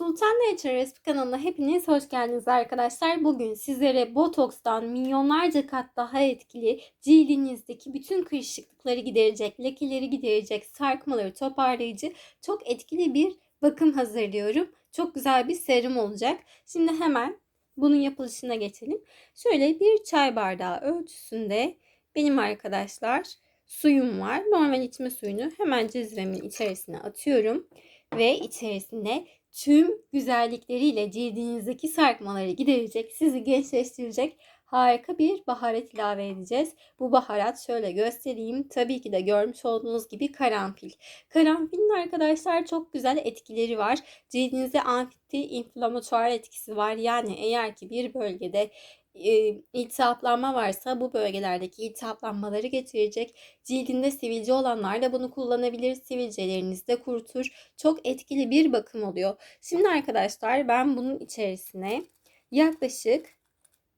Sultan Nature Recipe kanalına hepiniz hoş geldiniz arkadaşlar. Bugün sizlere botokstan milyonlarca kat daha etkili cildinizdeki bütün kırışıklıkları giderecek, lekeleri giderecek, sarkmaları toparlayıcı çok etkili bir bakım hazırlıyorum. Çok güzel bir serum olacak. Şimdi hemen bunun yapılışına geçelim. Şöyle bir çay bardağı ölçüsünde benim arkadaşlar suyum var. Normal içme suyunu hemen cezvemin içerisine atıyorum ve içerisine tüm güzellikleriyle cildinizdeki sarkmaları giderecek, sizi gençleştirecek harika bir baharat ilave edeceğiz. Bu baharat şöyle göstereyim. Tabii ki de görmüş olduğunuz gibi karanfil. Karanfilin arkadaşlar çok güzel etkileri var. Cildinize anti inflamatuar etkisi var. Yani eğer ki bir bölgede e, iltihaplanma varsa bu bölgelerdeki iltihaplanmaları getirecek. Cildinde sivilce olanlar da bunu kullanabilir. Sivilcelerinizi de kurutur. Çok etkili bir bakım oluyor. Şimdi arkadaşlar ben bunun içerisine yaklaşık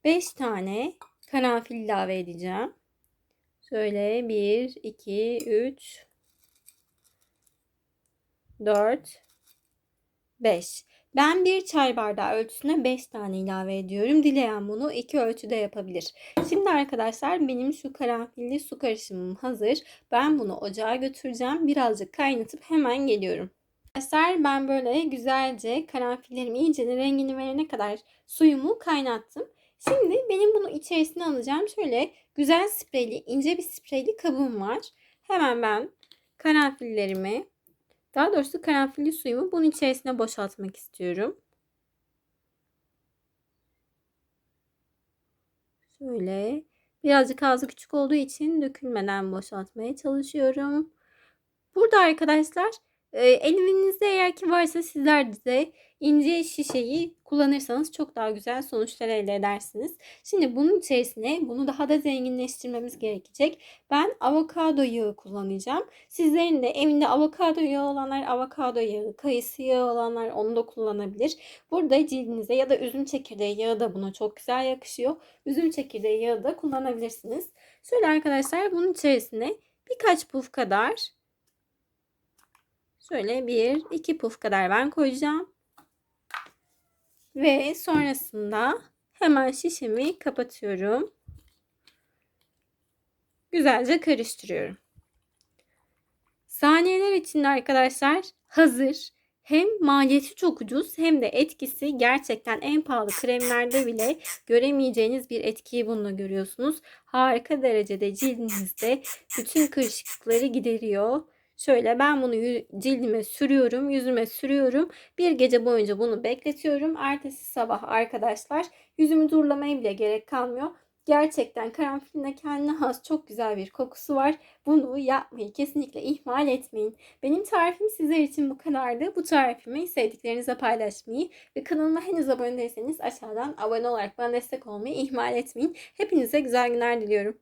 5 tane karanfil ilave edeceğim. Şöyle 1, 2, 3, 4, 5. Ben bir çay bardağı ölçüsüne 5 tane ilave ediyorum. Dileyen bunu iki ölçüde yapabilir. Şimdi arkadaşlar benim şu karanfilli su karışımım hazır. Ben bunu ocağa götüreceğim. Birazcık kaynatıp hemen geliyorum. Arkadaşlar ben böyle güzelce karanfillerimi iyice rengini verene kadar suyumu kaynattım. Şimdi benim bunu içerisine alacağım. Şöyle güzel spreyli, ince bir spreyli kabım var. Hemen ben karanfillerimi daha doğrusu karanfilli suyumu bunun içerisine boşaltmak istiyorum. Şöyle birazcık ağzı küçük olduğu için dökülmeden boşaltmaya çalışıyorum. Burada arkadaşlar e, elinizde eğer ki varsa sizler de ince şişeyi kullanırsanız çok daha güzel sonuçlar elde edersiniz. Şimdi bunun içerisine bunu daha da zenginleştirmemiz gerekecek. Ben avokado yağı kullanacağım. Sizlerin de evinde avokado yağı olanlar avokado yağı, kayısı yağı olanlar onu da kullanabilir. Burada cildinize ya da üzüm çekirdeği yağı da buna çok güzel yakışıyor. Üzüm çekirdeği yağı da kullanabilirsiniz. Şöyle arkadaşlar bunun içerisine birkaç puf kadar şöyle bir iki puf kadar ben koyacağım. Ve sonrasında hemen şişemi kapatıyorum. Güzelce karıştırıyorum. Saniyeler içinde arkadaşlar hazır. Hem maliyeti çok ucuz hem de etkisi gerçekten en pahalı kremlerde bile göremeyeceğiniz bir etkiyi bununla görüyorsunuz. Harika derecede cildinizde bütün kırışıklıkları gideriyor. Şöyle ben bunu cildime sürüyorum, yüzüme sürüyorum. Bir gece boyunca bunu bekletiyorum. Ertesi sabah arkadaşlar yüzümü durlamaya bile gerek kalmıyor. Gerçekten karanfilin kendine has çok güzel bir kokusu var. Bunu yapmayı kesinlikle ihmal etmeyin. Benim tarifim sizler için bu kadardı. Bu tarifimi sevdiklerinize paylaşmayı ve kanalıma henüz abone değilseniz aşağıdan abone olarak bana destek olmayı ihmal etmeyin. Hepinize güzel günler diliyorum.